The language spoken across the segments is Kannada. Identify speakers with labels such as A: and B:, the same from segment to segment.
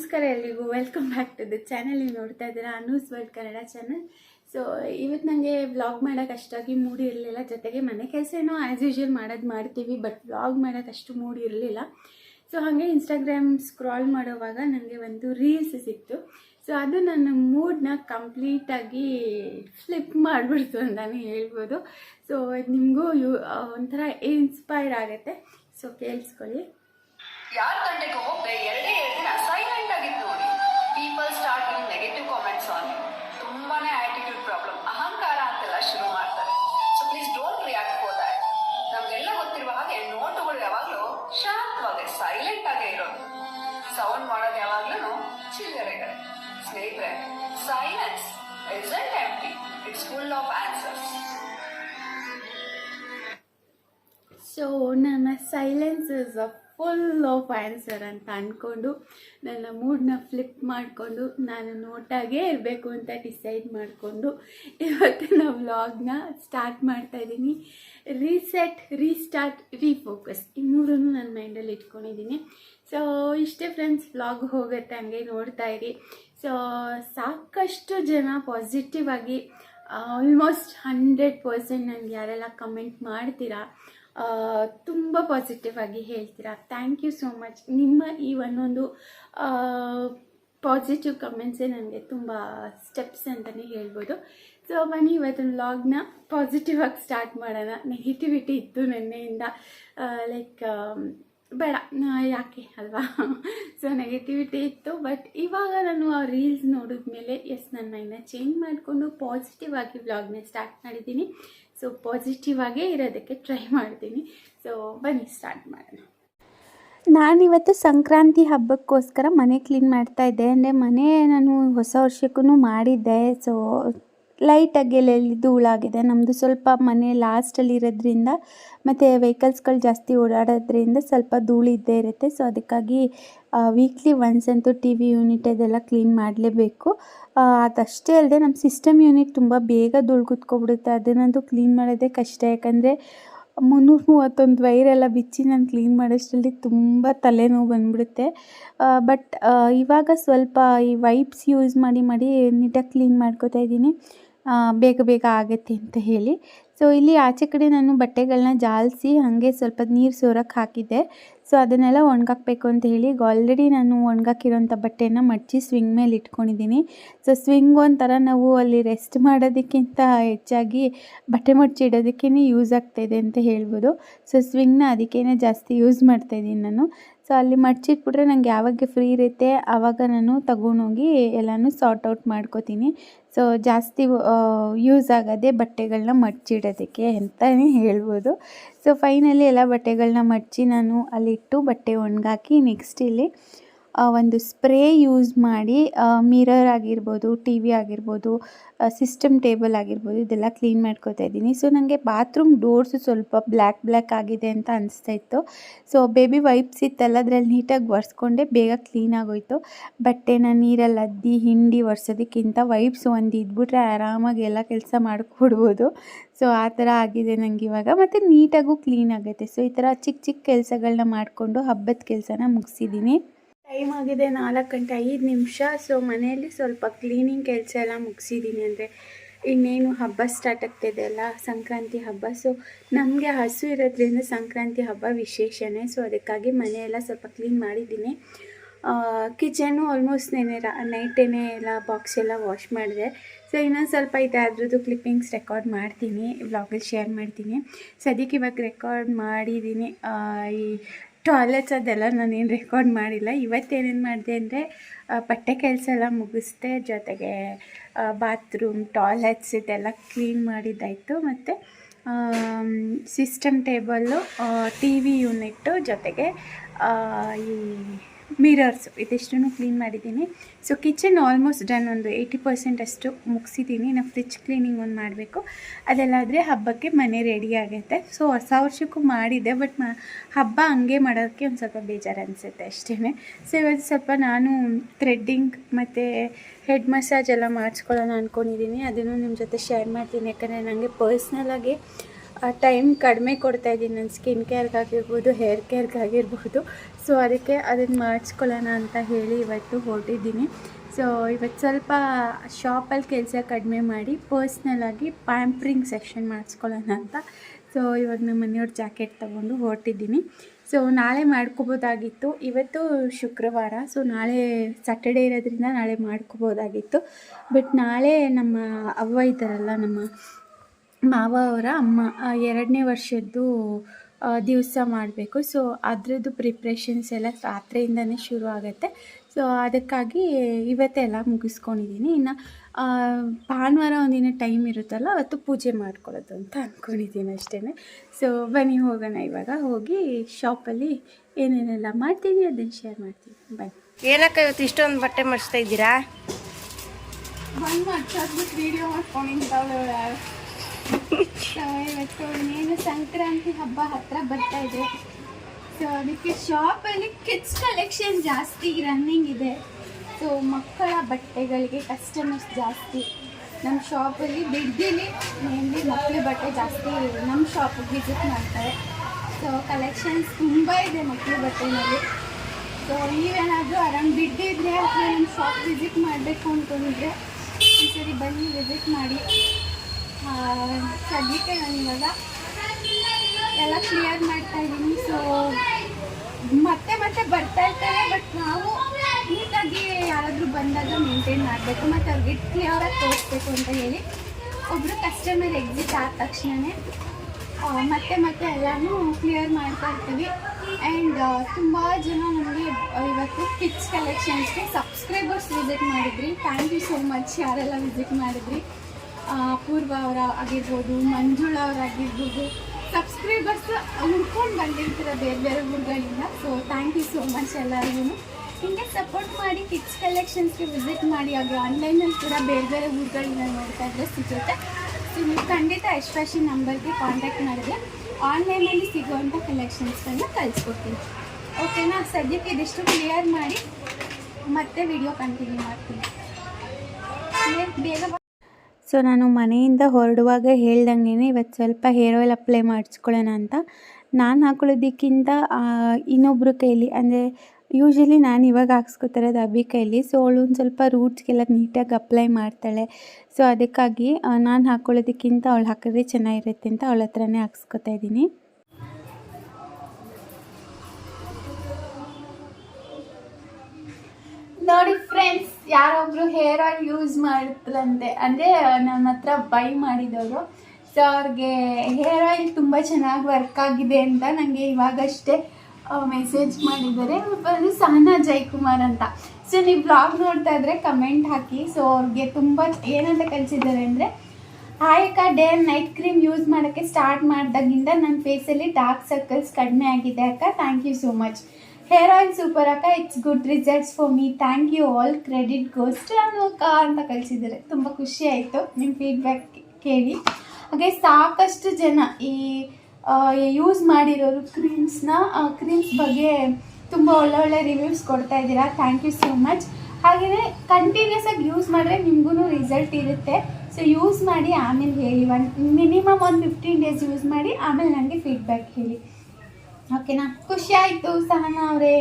A: ನಮಸ್ಕಾರ ಎಲ್ರಿಗೂ. Welcome back to the channel ನೀವು ನೋಡ್ತಾ ಇದ್ದೀರಾ Anu's world Kannada channel so ಇವತ್ತು ನನಗೆ ವ್ಲಾಗ್ ಮಾಡೋಕೆ ಅಷ್ಟಾಗಿ ಮೂಡಿ ಇರಲಿಲ್ಲ. ಜೊತೆಗೆ ಮನೆ ಕೆಲಸ ಏನೋ ಆ್ಯಸ್ ಯೂಶ್ವಲ್ ಮಾಡೋದು ಮಾಡ್ತೀವಿ ಬಟ್ ವ್ಲಾಗ್ ಮಾಡೋಕೆ ಅಷ್ಟು ಮೂಡಿ ಇರಲಿಲ್ಲ. ಸೊ ಹಾಗೆ ಇನ್ಸ್ಟಾಗ್ರಾಮ್ ಸ್ಕ್ರಾಲ್ ಮಾಡೋವಾಗ ನನಗೆ ಒಂದು ರೀಲ್ಸ್ ಸಿಕ್ತು. ಸೊ ಅದು ನನ್ನ ಮೂಡ್ನ ಕಂಪ್ಲೀಟಾಗಿ ಫ್ಲಿಪ್ ಮಾಡಿಬಿಡ್ತು ಅಂತಲೇ ಹೇಳ್ಬೋದು. ಸೊ ನಿಮಗೂ ಯು ಒಂಥರ ಇನ್ಸ್ಪೈರ್ ಆಗುತ್ತೆ. ಸೊ ಕೇಳಿಸ್ಕೊಳ್ಳಿ.
B: ಯಾರ ಗಂಟೆಗೆ ಹೋಗದೆ ಎರಡೇ ಎರಡು ದಿನ
A: ನನ್ನ silence is a full of answer ಅಂತ ಅಂದ್ಕೊಂಡು ನನ್ನ ಮೂಡನ್ನ ಫ್ಲಿಪ್ ಮಾಡಿಕೊಂಡು ನಾನು ನೋಟಾಗೇ ಇರಬೇಕು ಅಂತ ಡಿಸೈಡ್ ಮಾಡಿಕೊಂಡು ಇವತ್ತಿನ ವ್ಲಾಗ್ನ ಸ್ಟಾರ್ಟ್ ಮಾಡ್ತಾಯಿದ್ದೀನಿ ರೀಸೆಟ್ ರೀಸ್ಟಾರ್ಟ್ ರೀಫೋಕಸ್ ಈ ಮೂರನ್ನು ನನ್ನ ಮೈಂಡಲ್ಲಿ ಇಟ್ಕೊಂಡಿದ್ದೀನಿ. ಸೊ ಇಷ್ಟೇ ಫ್ರೆಂಡ್ಸ್ ವ್ಲಾಗ್ ಹೋಗುತ್ತೆ ಹಂಗೆ ನೋಡ್ತಾ ಇರಿ. ಸೊ ಸಾಕಷ್ಟು ಜನ ಪಾಸಿಟಿವ್ ಆಗಿ ಆಲ್ಮೋಸ್ಟ್ ಹಂಡ್ರೆಡ್ ಪರ್ಸೆಂಟ್ ನನಗೆ ಯಾರೆಲ್ಲ ಕಮೆಂಟ್ ಮಾಡ್ತೀರಾ? ತುಂಬ ಪಾಸಿಟಿವ್ ಆಗಿ ಹೇಳ್ತೀರಾ? ಥ್ಯಾಂಕ್ ಯು ಸೋ ಮಚ್ ನಿಮ್ಮ ಈ ಒಂದೊಂದು ಪಾಸಿಟಿವ್ ಕಮೆಂಟ್ಸೇ ನನಗೆ ತುಂಬ ಸ್ಟೆಪ್ಸ್ ಅಂತಲೇ ಹೇಳ್ಬೋದು. ಸೊ ಬನ್ನಿ ಇವತ್ತಿನ ವ್ಲಾಗ್ನ ಪಾಸಿಟಿವ್ ಆಗಿ ಸ್ಟಾರ್ಟ್ ಮಾಡೋಣ. ನೆಗೆಟಿವಿಟಿ ಇತ್ತು ನಿನ್ನೆಯಿಂದ. ಲೈಕ್ ಬೇಡ ಯಾಕೆ ಅಲ್ವಾ? ಸೊ ನೆಗೆಟಿವಿಟಿ ಇತ್ತು ಬಟ್ ಇವಾಗ ನಾನು ಆ ರೀಲ್ಸ್ ನೋಡಿದ್ಮೇಲೆ ಎಸ್ ನನ್ನ ಮೈಂಡ್ನ ಚೇಂಜ್ ಮಾಡಿಕೊಂಡು ಪಾಸಿಟಿವ್ ಆಗಿ ವ್ಲಾಗ್ನ ಸ್ಟಾರ್ಟ್ ಮಾಡಿದ್ದೀನಿ. ಸೊ ಪಾಸಿಟಿವ್ ಆಗೇ ಇರೋದಕ್ಕೆ ಟ್ರೈ ಮಾಡ್ತೀನಿ. ಸೊ ಬನ್ನಿ ಸ್ಟಾರ್ಟ್ ಮಾಡೋಣ.
C: ನಾನಿವತ್ತು ಸಂಕ್ರಾಂತಿ ಹಬ್ಬಕ್ಕೋಸ್ಕರ ಮನೆ ಕ್ಲೀನ್ ಮಾಡ್ತಾ ಇದ್ದೆ. ಅಂದರೆ ಮನೆ ನಾನು ಹೊಸ ವರ್ಷಕ್ಕೂ ಮಾಡಿದ್ದೆ. ಸೊ ಲೈಟಾಗಿ ಎಲ್ಲೆಲ್ಲಿ ಧೂಳಾಗಿದೆ. ನಮ್ಮದು ಸ್ವಲ್ಪ ಮನೆ ಲಾಸ್ಟಲ್ಲಿ ಇರೋದ್ರಿಂದ ಮತ್ತು ವೆಹಿಕಲ್ಸ್ಗಳು ಜಾಸ್ತಿ ಓಡಾಡೋದ್ರಿಂದ ಸ್ವಲ್ಪ ಧೂಳು ಇದ್ದೇ ಇರುತ್ತೆ. ಸೊ ಅದಕ್ಕಾಗಿ ವೀಕ್ಲಿ ಒನ್ಸ್ ಅಂತೂ ಟಿ ವಿ ಯೂನಿಟ್ ಅದೆಲ್ಲ ಕ್ಲೀನ್ ಮಾಡಲೇಬೇಕು. ಅದಷ್ಟೇ ಅಲ್ಲದೆ ನಮ್ಮ ಸಿಸ್ಟಮ್ ಯೂನಿಟ್ ತುಂಬ ಬೇಗ ಧೂಳು ಕುತ್ಕೊಬಿಡುತ್ತೆ. ಅದನ್ನಂತೂ ಕ್ಲೀನ್ ಮಾಡೋದೇ ಕಷ್ಟ. ಯಾಕಂದರೆ ಮುನ್ನೂರು ಮೂವತ್ತೊಂದು ವೈರೆಲ್ಲ ಬಿಚ್ಚಿ ನಾನು ಕ್ಲೀನ್ ಮಾಡೋಷ್ಟರಲ್ಲಿ ತುಂಬ ತಲೆನೋವು ಬಂದ್ಬಿಡುತ್ತೆ. ಬಟ್ ಇವಾಗ ಸ್ವಲ್ಪ ಈ ವೈಪ್ಸ್ ಯೂಸ್ ಮಾಡಿ ಮಾಡಿ ನೀಟಾಗಿ ಕ್ಲೀನ್ ಮಾಡ್ಕೋತಾ ಇದ್ದೀನಿ. ಬೇಗ ಬೇಗ ಆಗುತ್ತೆ ಅಂತ ಹೇಳಿ. ಸೊ ಇಲ್ಲಿ ಆಚೆ ಕಡೆ ನಾನು ಬಟ್ಟೆಗಳನ್ನ ಜಾಲಿಸಿ ಹಾಗೆ ಸ್ವಲ್ಪ ನೀರು ಸೋರಕ್ಕೆ ಹಾಕಿದ್ದೆ. ಸೊ ಅದನ್ನೆಲ್ಲ ಒಣಗಾಕ್ಬೇಕು ಅಂತ ಹೇಳಿ ಆಲ್ರೆಡಿ ನಾನು ಒಣಗಾಕಿರೋಂಥ ಬಟ್ಟೆನ ಮಡಚಿ ಸ್ವಿಂಗ್ ಮೇಲೆ ಇಟ್ಕೊಂಡಿದ್ದೀನಿ. ಸೊ ಸ್ವಿಂಗ್ ಒಂಥರ ನಾವು ಅಲ್ಲಿ ರೆಸ್ಟ್ ಮಾಡೋದಕ್ಕಿಂತ ಹೆಚ್ಚಾಗಿ ಬಟ್ಟೆ ಮಡಚಿ ಇಡೋದಕ್ಕೇ ಯೂಸ್ ಆಗ್ತಾಯಿದೆ ಅಂತ ಹೇಳ್ಬೋದು. ಸೊ ಸ್ವಿಂಗ್ನ ಅದಕ್ಕೇ ಜಾಸ್ತಿ ಯೂಸ್ ಮಾಡ್ತಾಯಿದ್ದೀನಿ ನಾನು. ಸೊ ಅಲ್ಲಿ ಮಡಚಿಟ್ಬಿಟ್ರೆ ನಂಗೆ ಯಾವಾಗ ಫ್ರೀ ಇರುತ್ತೆ ಆವಾಗ ನಾನು ತಗೊಂಡೋಗಿ ಎಲ್ಲನೂ ಸಾರ್ಟ್ ಔಟ್ ಮಾಡ್ಕೋತೀನಿ. ಸೊ ಜಾಸ್ತಿ ಯೂಸ್ ಆಗೋದೆ ಬಟ್ಟೆಗಳನ್ನ ಮಡಚಿಡೋದಕ್ಕೆ ಅಂತಲೇ ಹೇಳ್ಬೋದು. ಸೊ ಫೈನಲಿ ಎಲ್ಲ ಬಟ್ಟೆಗಳನ್ನ ಮಡಚಿ ನಾನು ಅಲ್ಲಿಟ್ಟು ಬಟ್ಟೆ ಒಣಗಾಕಿ ನೆಕ್ಸ್ಟ್ ಇಲ್ಲಿ ಒಂದು ಸ್ಪ್ರೇ ಯೂಸ್ ಮಾಡಿ ಮಿರರ್ ಆಗಿರ್ಬೋದು ಟಿ ವಿ ಆಗಿರ್ಬೋದು ಸಿಸ್ಟಮ್ ಟೇಬಲ್ ಆಗಿರ್ಬೋದು, ಇದೆಲ್ಲ ಕ್ಲೀನ್ ಮಾಡ್ಕೋತಾ ಇದ್ದೀನಿ. ಸೊ ನನಗೆ ಬಾತ್ರೂಮ್ ಡೋರ್ಸು ಸ್ವಲ್ಪ ಬ್ಲ್ಯಾಕ್ ಬ್ಲ್ಯಾಕ್ ಆಗಿದೆ ಅಂತ ಅನಿಸ್ತಾ ಇತ್ತು. ಸೊ, ಬೇಬಿ ವೈಪ್ಸ್ ಇತ್ತಲ್ಲ, ಅದರಲ್ಲಿ ನೀಟಾಗಿ ಒರೆಸ್ಕೊಂಡೆ ಬೇಗ ಕ್ಲೀನ್ ಆಗೋಯ್ತು. ಬಟ್ಟೆನ ನೀರಲ್ಲಿ ಅದ್ದಿ, ಹಿಂಡಿ ಒರೆಸೋದಕ್ಕಿಂತ ವೈಪ್ಸ್ ಒಂದು ಇದ್ಬಿಟ್ರೆ ಆರಾಮಾಗಿ ಎಲ್ಲ ಕೆಲಸ ಮಾಡಿಕೊಡ್ಬೋದು. ಸೊ, ಆ ಥರ ಆಗಿದೆ ನನಗೆ ಇವಾಗ. ಮತ್ತು ನೀಟಾಗೂ ಕ್ಲೀನ್ ಆಗುತ್ತೆ ಸೊ, ಈ ಥರ ಚಿಕ್ಕ ಚಿಕ್ಕ ಕೆಲಸಗಳನ್ನ ಮಾಡಿಕೊಂಡು ಹಬ್ಬದ ಕೆಲಸನ ಮುಗಿಸಿದ್ದೀನಿ.
A: ಟೈಮ್ ಆಗಿದೆ ನಾಲ್ಕು ಗಂಟೆ ಐದು ನಿಮಿಷ. ಸೊ ಮನೆಯಲ್ಲಿ ಸ್ವಲ್ಪ ಕ್ಲೀನಿಂಗ್ ಕೆಲಸ ಎಲ್ಲ ಮುಗಿಸಿದ್ದೀನಿ ಅಂದರೆ ಇನ್ನೇನು ಹಬ್ಬ ಸ್ಟಾರ್ಟ್ ಆಗ್ತಿದೆ ಅಲ್ಲ, ಸಂಕ್ರಾಂತಿ ಹಬ್ಬ. ಸೊ ನಮಗೆ ಹಸು ಇರೋದ್ರಿಂದ ಸಂಕ್ರಾಂತಿ ಹಬ್ಬ ವಿಶೇಷನೇ. ಸೊ ಅದಕ್ಕಾಗಿ ಮನೆಯೆಲ್ಲ ಸ್ವಲ್ಪ ಕ್ಲೀನ್ ಮಾಡಿದ್ದೀನಿ. ಕಿಚನು ಆಲ್ಮೋಸ್ಟ್ ನೆನೆ ರಾ ನೈಟೇನೆ ಎಲ್ಲ ಬಾಕ್ಸ್ ಎಲ್ಲ ವಾಶ್ ಮಾಡಿದೆ. ಸೊ ಇನ್ನೊಂದು ಸ್ವಲ್ಪ ಇದೆ ಅದ್ರದ್ದು ಕ್ಲಿಪ್ಪಿಂಗ್ಸ್ ರೆಕಾರ್ಡ್ ಮಾಡ್ತೀನಿ ವ್ಲಾಗಲ್ಲಿ ಶೇರ್ ಮಾಡ್ತೀನಿ. ಸದ್ಯಕ್ಕೆ ಇವಾಗ ರೆಕಾರ್ಡ್ ಮಾಡಿದ್ದೀನಿ. ಈ ಟಾಯ್ಲೆಟ್ಸ್ ಅದೆಲ್ಲ ನಾನೇನು ರೆಕಾರ್ಡ್ ಮಾಡಿಲ್ಲ. ಇವತ್ತೇನೇನು ಮಾಡಿದೆ ಅಂದರೆ ಬಟ್ಟೆ ಕೆಲಸ ಎಲ್ಲ ಮುಗಿಸ್ದೆ ಜೊತೆಗೆ ಬಾತ್ರೂಮ್ ಟಾಯ್ಲೆಟ್ಸ್ ಇದೆಲ್ಲ ಕ್ಲೀನ್ ಮಾಡಿದ್ದಾಯಿತು. ಮತ್ತು system table T V unit ಜೊತೆಗೆ ಈ ಮಿರರ್ಸ್ ಇದಿಷ್ಟು ಕ್ಲೀನ್ ಮಾಡಿದ್ದೀನಿ. ಸೊ ಕಿಚನ್ ಆಲ್ಮೋಸ್ಟ್ ಡನ್ ಒಂದು ಏಯ್ಟಿ ಪರ್ಸೆಂಟ್ ಅಷ್ಟು ಮುಗಿಸಿದ್ದೀನಿ. ನಾವು ಫ್ರಿಜ್ ಕ್ಲೀನಿಂಗ್ ಒಂದು ಮಾಡಬೇಕು. ಅದೆಲ್ಲಾದರೆ ಹಬ್ಬಕ್ಕೆ ಮನೆ ರೆಡಿ ಆಗುತ್ತೆ. ಸೊ ಹೊಸ ವರ್ಷಕ್ಕೂ ಮಾಡಿದ್ದೆ ಬಟ್ ಮ, ಹಬ್ಬ ಹಂಗೆ ಮಾಡೋದಕ್ಕೆ ಒಂದು ಸ್ವಲ್ಪ ಬೇಜಾರು ಅನಿಸುತ್ತೆ ಅಷ್ಟೇ ಸೊ ಇವತ್ತು ಸ್ವಲ್ಪ ನಾನು ಥ್ರೆಡ್ಡಿಂಗ್ ಮತ್ತು ಹೆಡ್ ಮಸಾಜ್ ಎಲ್ಲ ಮಾಡಿಸ್ಕೊಳ್ಳೋಣ ಅಂದ್ಕೊಂಡಿದ್ದೀನಿ ಅದನ್ನು ನಿಮ್ಮ ಜೊತೆ ಶೇರ್ ಮಾಡ್ತೀನಿ. ಯಾಕಂದರೆ ನನಗೆ ಪರ್ಸ್ನಲಾಗಿ ಟೈಮ್ ಕಡಿಮೆ ಕೊಡ್ತಾ ಇದ್ದೀನಿ ನನ್ನ ಸ್ಕಿನ್ ಕೇರ್ಗಾಗಿರ್ಬೋದು, ಹೇರ್ ಕೇರ್ಗಾಗಿರ್ಬೋದು. ಸೊ ಅದಕ್ಕೆ ಅದನ್ನು ಮಾಡಿಸ್ಕೊಳ್ಳೋಣ ಅಂತ ಹೇಳಿ ಇವತ್ತು ಹೊರಟಿದ್ದೀನಿ. ಸೊ ಇವತ್ತು ಸ್ವಲ್ಪ ಶಾಪಲ್ಲಿ ಕೆಲಸ ಕಡಿಮೆ ಮಾಡಿ ಪರ್ಸ್ನಲಾಗಿ ಪ್ಯಾಂಪ್ರಿಂಗ್ ಸೆಕ್ಷನ್ ಮಾಡಿಸ್ಕೊಳ್ಳೋಣ ಅಂತ. ಸೊ ಇವಾಗ ನಮ್ಮ ಮನೆಯವ್ರ ಜಾಕೆಟ್ ತೊಗೊಂಡು ಹೊರಟಿದ್ದೀನಿ. ಸೊ ನಾಳೆ ಮಾಡ್ಕೋಬೋದಾಗಿತ್ತು. ಇವತ್ತು ಶುಕ್ರವಾರ. ಸೊ ನಾಳೆ ಸ್ಯಾಟರ್ಡೇ ಇರೋದ್ರಿಂದ ನಾಳೆ ಮಾಡ್ಕೋಬೋದಾಗಿತ್ತು. ಬಟ್ ನಾಳೆ ನಮ್ಮ ಅವ್ವ ಇದ್ದಾರಲ್ಲ, ನಮ್ಮ ಮಾವ ಅವರ ಅಮ್ಮ ಆ, ಎರಡನೇ ವರ್ಷದ್ದು ದಿವಸ ಮಾಡಬೇಕು. ಸೊ ಅದರದ್ದು ಪ್ರಿಪ್ರೇಷನ್ಸ್ ಎಲ್ಲ ರಾತ್ರಿಯಿಂದನೇ ಶುರು ಆಗುತ್ತೆ. ಸೊ ಅದಕ್ಕಾಗಿ ಇವತ್ತೆಲ್ಲ ಮುಗಿಸ್ಕೊಂಡಿದ್ದೀನಿ ಇನ್ನು ಆ, ಭಾನುವಾರ ಒಂದಿನ ಟೈಮ್ ಇರುತ್ತಲ್ಲ ಅವತ್ತು ಪೂಜೆ ಮಾಡ್ಕೊಳ್ಳೋದು ಅಂತ ಅಂದ್ಕೊಂಡಿದ್ದೀನಿ ಅಷ್ಟೇ ಸೊ ಬನ್ನಿ ಹೋಗೋಣ ಇವಾಗ. ಹೋಗಿ ಶಾಪಲ್ಲಿ ಏನೇನೆಲ್ಲ ಮಾಡ್ತೀವಿ ಅದನ್ನು ಶೇರ್ ಮಾಡ್ತೀವಿ. ಬನ್ನಿ
D: ಏನಕ್ಕ ಇವತ್ತು ಇಷ್ಟೊಂದು ಬಟ್ಟೆ ಮಾಡಿಸ್ತಾ ಇದ್ದೀರಾ?
A: ವಿಡಿಯೋ ಮಾಡ್ಕೊಂಡಿದ್ದಾಳೆ. ಇವತ್ತು ಇನ್ನೇನು ಸಂಕ್ರಾಂತಿ ಹಬ್ಬ ಹತ್ರ ಬರ್ತಾ ಇದೆ. ಸೊ ಅದಕ್ಕೆ ಶಾಪಲ್ಲಿ ಕಿಡ್ಸ್ ಕಲೆಕ್ಷನ್ ಜಾಸ್ತಿ ರನ್ನಿಂಗ್ ಇದೆ. ಸೊ ಮಕ್ಕಳ ಬಟ್ಟೆಗಳಿಗೆ ಕಸ್ಟಮರ್ಸ್ ಜಾಸ್ತಿ. ನಮ್ಮ ಶಾಪಲ್ಲಿ ಬಿಡ್ದಿಲಿ ಮೇನ್ಲಿ ಮಕ್ಕಳ ಬಟ್ಟೆ ಜಾಸ್ತಿ ನಮ್ಮ ಶಾಪಿಗೆ ವಿಸಿಟ್ ಮಾಡ್ತಾರೆ. ಸೊ ಕಲೆಕ್ಷನ್ಸ್ ತುಂಬ ಇದೆ ಮಕ್ಕಳ ಬಟ್ಟೆನಲ್ಲಿ. ಸೊ ನೀವೇನಾದರೂ ಆರಾಮ್ ಬಿಡ್ದಿದ್ರೆ, ಅಥವಾ ನಮ್ಮ ಶಾಪ್ ವಿಸಿಟ್ ಮಾಡಬೇಕು ಅಂತಂದರೆ ಈ ಸರಿ ಬನ್ನಿ ವಿಸಿಟ್ ಮಾಡಿ. ಸದ್ಯಕ್ಕೆ ನಾನು ಇವಾಗ ಎಲ್ಲ ಕ್ಲಿಯರ್ ಮಾಡ್ತಾ ಇದ್ದೀನಿ ಸೊ ಮತ್ತೆ ಮತ್ತೆ ಬರ್ತಾ ಇರ್ತಾರೆ ಬಟ್ ನಾವು ನೀಟಾಗಿ ಯಾರಾದರೂ ಬಂದಾಗ ಮೇಂಟೈನ್ ಮಾಡಬೇಕು, ಮತ್ತು ಅವ್ರಿಗೆ ಕ್ಲಿಯರಾಗಿ ತೋರಿಸ್ಬೇಕು ಅಂತ ಹೇಳಿ ಒಬ್ಬರು ಕಸ್ಟಮರ್ ಎಕ್ಸಿಟ್ ಆದ ತಕ್ಷಣವೇ ಮತ್ತೆ ಮತ್ತೆ ಎಲ್ಲನೂ ಕ್ಲಿಯರ್ ಮಾಡ್ತಾ ಇರ್ತೀವಿ. ಆ್ಯಂಡ್ ತುಂಬ ಜನ ನಮಗೆ ಇವತ್ತು ಕಿಚ್ ಕಲೆಕ್ಷನ್ಸ್ಗೆ ಸಬ್ಸ್ಕ್ರೈಬರ್ಸ್ ವಿಸಿಟ್ ಮಾಡಿದ್ರಿ. ಥ್ಯಾಂಕ್ ಯು ಸೋ ಮಚ್ ಯಾರೆಲ್ಲ ವಿಸಿಟ್ ಮಾಡಿದ್ರಿ? ಪೂರ್ವ ಅವರ ಆಗಿರ್ಬೋದು, ಮಂಜುಳ ಅವರಾಗಿರ್ಬೋದು ಸಬ್ಸ್ಕ್ರೈಬರ್ಸ್ ಹುಡ್ಕೊಂಡು ಬಂದಿರ್ತೀರ ಬೇರೆ ಬೇರೆ ಊರುಗಳಿಂದ so thank you so much ಎಲ್ಲರಿಗೂ. ಹಿಂಗೆ ಸಪೋರ್ಟ್ ಮಾಡಿ ಕಿಡ್ಸ್ ಕಲೆಕ್ಷನ್ಸ್ಗೆ ವಿಸಿಟ್ ಮಾಡಿ ಹಾಗೆ ಆನ್ಲೈನಲ್ಲಿ ಕೂಡ ಬೇರೆ ಬೇರೆ ಊರುಗಳಿಂದ ನೋಡ್ತಾ ಇದ್ರೆ ಸಿಗುತ್ತೆ. ಸೊ ನೀವು ಖಂಡಿತ ಫ್ಯಾಷನ್ ನಂಬರ್ಗೆ ಕಾಂಟ್ಯಾಕ್ಟ್ ಮಾಡಿದ್ರೆ ಆನ್ಲೈನಲ್ಲಿ ಸಿಗುವಂಥ ಕಲೆಕ್ಷನ್ಸ್ಗಳನ್ನ ಕಳಿಸ್ಕೊಡ್ತೀನಿ. ಓಕೆನಾ ಸದ್ಯಕ್ಕೆ ಇದಿಷ್ಟು ಕ್ಲಿಯರ್ ಮಾಡಿ ಮತ್ತೆ ವಿಡಿಯೋ ಕಂಟಿನ್ಯೂ ಮಾಡ್ತೀನಿ. ಬೇಗ-
C: ಸೊ ನಾನು ಮನೆಯಿಂದ ಹೊರಡುವಾಗ ಹೇಳ್ದಂಗೆ ಇವತ್ತು ಸ್ವಲ್ಪ ಹೇರ್ ಆಯಿಲ್ ಅಪ್ಲೈ ಮಾಡಿಸ್ಕೊಳ್ಳೋಣ ಅಂತ. ನಾನು ಹಾಕೊಳ್ಳೋದಕ್ಕಿಂತ ಇನ್ನೊಬ್ಬರ ಕೈಲಿ, ಅಂದರೆ ಯೂಶ್ವಲಿ ನಾನು ಇವಾಗ ಹಾಕ್ಸ್ಕೊತಿರೋದು ಅಬ್ಬಿ ಕೈಲಿ, ಸೊ ಅವಳು ಒಂದು ಸ್ವಲ್ಪ ರೂಟ್ಸ್ಗೆಲ್ಲ ನೀಟಾಗಿ ಅಪ್ಲೈ ಮಾಡ್ತಾಳೆ. ಸೊ ಅದಕ್ಕಾಗಿ ನಾನು ಹಾಕ್ಕೊಳ್ಳೋದಕ್ಕಿಂತ ಅವಳು ಹಾಕಿದ್ರೆ ಚೆನ್ನಾಗಿರುತ್ತೆ ಅಂತ ಅವಳ ಹತ್ರನೇ ಹಾಕ್ಸ್ಕೊತಾ ಇದ್ದೀನಿ.
A: ನೋಡಿ ಫ್ರೆಂಡ್ಸ್ ಯಾರೊಬ್ರು ಹೇರ್ ಆಯಿಲ್ ಯೂಸ್ ಮಾಡಿದ್ರಂತೆ ಅಂದರೆ ನನ್ನ ಹತ್ರ ಬೈ ಮಾಡಿದವರು. ಸೊ ಅವ್ರಿಗೆ ಹೇರ್ ಆಯಿಲ್ ತುಂಬ ಚೆನ್ನಾಗಿ ವರ್ಕ್ ಆಗಿದೆ ಅಂತ ನನಗೆ ಇವಾಗಷ್ಟೇ ಮೆಸೇಜ್ ಮಾಡಿದ್ದಾರೆ. ಬಂದು ಸಹನಾ ಜೈಕುಮಾರ್ ಅಂತ. ಸೊ ನೀವು ಬ್ಲಾಗ್ ನೋಡ್ತಾ ಇದ್ರೆ ಕಮೆಂಟ್ ಹಾಕಿ. ಸೊ ಅವ್ರಿಗೆ ತುಂಬ ಏನಂತ ಕಲಿಸಿದ್ದಾರೆ ಅಂದರೆ ಆಯಕ ಡೇ ನೈಟ್ ಕ್ರೀಮ್ ಯೂಸ್ ಮಾಡೋಕ್ಕೆ ಸ್ಟಾರ್ಟ್ ಮಾಡಿದಾಗಿಂದ ನನ್ನ ಫೇಸಲ್ಲಿ ಡಾರ್ಕ್ ಸರ್ಕಲ್ಸ್ ಕಡಿಮೆ ಆಗಿದೆ ಅಕ್ಕ. Thank you so much hair oil super ಅಕ್ಕ. It's good results for me thank you all credit goes ನಾನು ಅಕ್ಕ ಅಂತ ಕಳಿಸಿದ್ದಾರೆ. ತುಂಬ ಖುಷಿ ಆಯಿತು. ನಿಮ್ಮ ಫೀಡ್ಬ್ಯಾಕ್ ಕೇಳಿ. ಹಾಗೆ ಸಾಕಷ್ಟು ಜನ ಈ ಯೂಸ್ ಮಾಡಿರೋರು ಕ್ರೀಮ್ಸ್ನ ಕ್ರೀಮ್ಸ್ ಬಗ್ಗೆ ತುಂಬ ಒಳ್ಳೊಳ್ಳೆ ರಿವ್ಯೂಸ್ ಕೊಡ್ತಾ ಇದ್ದೀರಾ. ಥ್ಯಾಂಕ್ ಯು ಸೋ ಮಚ್ ಹಾಗೆಯೇ ಕಂಟಿನ್ಯೂಸ್ ಆಗಿ ಯೂಸ್ ಮಾಡಿದ್ರೆ ನಿಮಗೂ ರಿಸಲ್ಟ್ ಇರುತ್ತೆ. ಸೊ ಯೂಸ್ ಮಾಡಿ ಆಮೇಲೆ ಹೇಳಿ. ಒನ್ ಮಿನಿಮಮ್ ಒಂದು ಫಿಫ್ಟೀನ್ ಡೇಸ್ ಯೂಸ್ ಮಾಡಿ ಆಮೇಲೆ ನನಗೆ ಫೀಡ್ಬ್ಯಾಕ್ ಹೇಳಿ. ಓಕೆನಾ ಖುಷಿ ಆಯಿತು ಸಹನಾ ಅವರೇ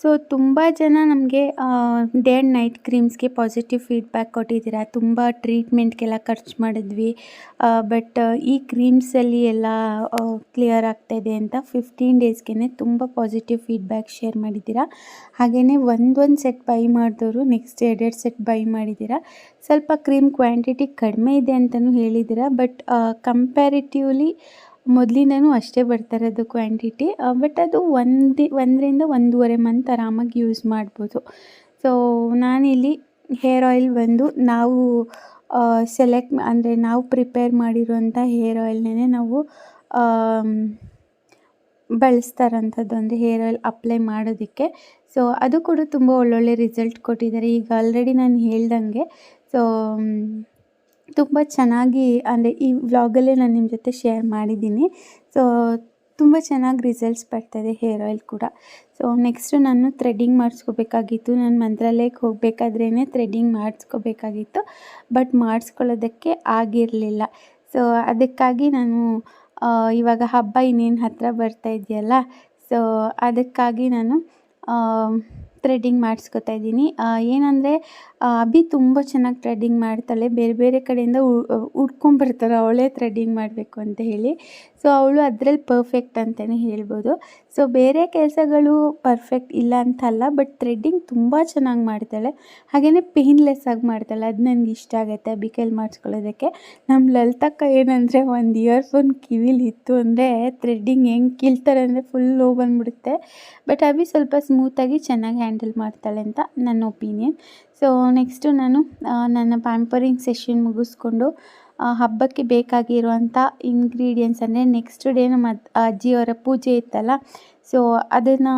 C: ಸೊ ತುಂಬ ಜನ ನಮಗೆ ಡೇ ಆ್ಯಂಡ್ ನೈಟ್ ಕ್ರೀಮ್ಸ್ಗೆ ಪಾಸಿಟಿವ್ ಫೀಡ್ಬ್ಯಾಕ್ ಕೊಟ್ಟಿದ್ದೀರಾ. ತುಂಬ ಟ್ರೀಟ್ಮೆಂಟ್ಗೆಲ್ಲ ಖರ್ಚು ಮಾಡಿದ್ವಿ. ಬಟ್ ಈ ಕ್ರೀಮ್ಸಲ್ಲಿ ಎಲ್ಲ ಕ್ಲಿಯರ್ ಆಗ್ತಾಯಿದೆ ಅಂತ ಫಿಫ್ಟೀನ್ ಡೇಸ್ಗೆ ತುಂಬ ಪಾಸಿಟಿವ್ ಫೀಡ್ಬ್ಯಾಕ್ ಶೇರ್ ಮಾಡಿದ್ದೀರಾ. ಹಾಗೆಯೇ ಒಂದೊಂದು ಸೆಟ್ ಬೈ ಮಾಡಿದವರು ನೆಕ್ಸ್ಟ್ ಎರಡೆರಡು ಸೆಟ್ ಬೈ ಮಾಡಿದ್ದೀರಾ. ಸ್ವಲ್ಪ ಕ್ರೀಮ್ ಕ್ವಾಂಟಿಟಿ ಕಡಿಮೆ ಇದೆ ಅಂತಲೂ ಹೇಳಿದ್ದೀರಾ. ಬಟ್ ಕಂಪ್ಯಾರಿಟಿವ್ಲಿ ಮೊದಲಿಂದನೂ ಅಷ್ಟೇ ಬರ್ತಾರೆ ಅದು ಕ್ವಾಂಟಿಟಿ ಬಟ್ ಅದು ಒಂದು, ಒಂದರಿಂದ ಒಂದೂವರೆ ಮಂತ್ ಆರಾಮಾಗಿ ಯೂಸ್ ಮಾಡ್ಬೋದು. ಸೊ ನಾನಿಲ್ಲಿ ಹೇರ್ ಆಯಿಲ್ ಬಂದು ನಾವು ಸೆಲೆಕ್ಟ್ ಅಂದರೆ ನಾವು ಪ್ರಿಪೇರ್ ಮಾಡಿರುವಂಥ ಹೇರ್ ಆಯಿಲ್ನೇ ನಾವು ಬಳಸ್ತಾರಂಥದ್ದು ಅಂದರೆ ಹೇರ್ ಆಯಿಲ್ ಅಪ್ಲೈ ಮಾಡೋದಕ್ಕೆ. ಸೊ ಅದು ಕೂಡ ತುಂಬ ಒಳ್ಳೊಳ್ಳೆ ರಿಸಲ್ಟ್ ಕೊಟ್ಟಿದ್ದಾರೆ. ಈಗ ಆಲ್ರೆಡಿ ನಾನು ಹೇಳ್ದಂಗೆ ಸೊ ತುಂಬ ಚೆನ್ನಾಗಿ ಅಂದರೆ ಈ ವ್ಲಾಗಲ್ಲೇ ನಾನು ನಿಮ್ಮ ಜೊತೆ ಶೇರ್ ಮಾಡಿದ್ದೀನಿ. ಸೊ
A: ತುಂಬ ಚೆನ್ನಾಗಿ ರಿಸಲ್ಟ್ಸ್ ಬರ್ತಾಯಿದೆ ಹೇರ್ ಆಯಿಲ್ ಕೂಡ. ಸೊ ನೆಕ್ಸ್ಟು ನಾನು ಥ್ರೆಡ್ಡಿಂಗ್ ಮಾಡಿಸ್ಕೋಬೇಕಾಗಿತ್ತು. ನಾನು ಮಂತ್ರಾಲಯಕ್ಕೆ ಹೋಗಬೇಕಾದ್ರೇ ಥ್ರೆಡ್ಡಿಂಗ್ ಮಾಡಿಸ್ಕೋಬೇಕಾಗಿತ್ತು. ಬಟ್ ಮಾಡಿಸ್ಕೊಳ್ಳೋದಕ್ಕೆ ಆಗಿರಲಿಲ್ಲ. ಸೊ ಅದಕ್ಕಾಗಿ ನಾನು ಇವಾಗ ಹಬ್ಬ ಇನ್ನೇನು ಹತ್ತಿರ ಬರ್ತಾ ಇದೆಯಲ್ಲ? ಸೊ ಅದಕ್ಕಾಗಿ ನಾನು ಥ್ರೆಡ್ಡಿಂಗ್ ಮಾಡಿಸ್ಕೊತಾ ಇದ್ದೀನಿ. ಏನಂದರೆ ಅಭಿ ತುಂಬ ಚೆನ್ನಾಗಿ ಥ್ರೆಡ್ಡಿಂಗ್ ಮಾಡ್ತಾಳೆ. ಬೇರೆ ಬೇರೆ ಕಡೆಯಿಂದ ಹುಡ್ಕೊಂಬರ್ತಾರೆ ಅವಳೇ ಥ್ರೆಡ್ಡಿಂಗ್ ಮಾಡಬೇಕು ಅಂತ ಹೇಳಿ. ಸೊ ಅವಳು ಅದರಲ್ಲಿ ಪರ್ಫೆಕ್ಟ್ ಅಂತಲೇ ಹೇಳ್ಬೋದು. ಸೊ ಬೇರೆ ಕೆಲಸಗಳು ಪರ್ಫೆಕ್ಟ್ ಇಲ್ಲ ಅಂತಲ್ಲ ಬಟ್ ಥ್ರೆಡ್ಡಿಂಗ್ ತುಂಬ ಚೆನ್ನಾಗಿ ಮಾಡ್ತಾಳೆ. ಹಾಗೆಯೇ ಪೇನ್ಲೆಸ್ ಆಗಿ ಮಾಡ್ತಾಳೆ. ಅದು ನನಗೆ ಇಷ್ಟ ಆಗುತ್ತೆ ಅಬ್ಬಿ ಕೈಲಿ ಮಾಡಿಸ್ಕೊಳ್ಳೋದಕ್ಕೆ. ನಮ್ಮ ಲಲಿತಕ್ಕ ಏನಂದರೆ ಒಂದು ಇಯರ್ಫೋನ್ ಕಿವಿಲಿ ಇತ್ತು ಅಂದರೆ ಥ್ರೆಡ್ಡಿಂಗ್ ಹೆಂಗೆ ಕೀಳ್ತಾರೆ ಅಂದರೆ ಫುಲ್ ಲೋ ಬಂದ್ಬಿಡುತ್ತೆ. ಬಟ್ ಅಭಿ ಸ್ವಲ್ಪ ಸ್ಮೂತಾಗಿ ಚೆನ್ನಾಗಿ ಹ್ಯಾಂಡಲ್ ಮಾಡ್ತಾಳೆ ಅಂತ ನನ್ನ ಒಪಿನಿಯನ್ ಸೊ ನೆಕ್ಸ್ಟು ನಾನು ನನ್ನ ಪ್ಯಾಂಪರಿಂಗ್ ಸೆಷನ್ ಮುಗಿಸ್ಕೊಂಡು ಹಬ್ಬಕ್ಕೆ ಬೇಕಾಗಿರುವಂಥ ಇಂಗ್ರೀಡಿಯೆಂಟ್ಸ್ ಅಂದರೆ ನೆಕ್ಸ್ಟ್ ಡೇ ನಮ್ಮ ಅಜ್ಜಿಯವರ ಪೂಜೆ ಇತ್ತಲ್ಲ ಸೊ ಅದನ್ನು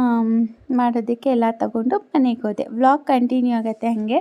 A: ಮಾಡೋದಕ್ಕೆ ಎಲ್ಲ ತಗೊಂಡು ಮನೆಗೆ ಹೋದೆ. ವ್ಲಾಗ್ ಕಂಟಿನ್ಯೂ ಆಗುತ್ತೆ ಹಾಗೆ.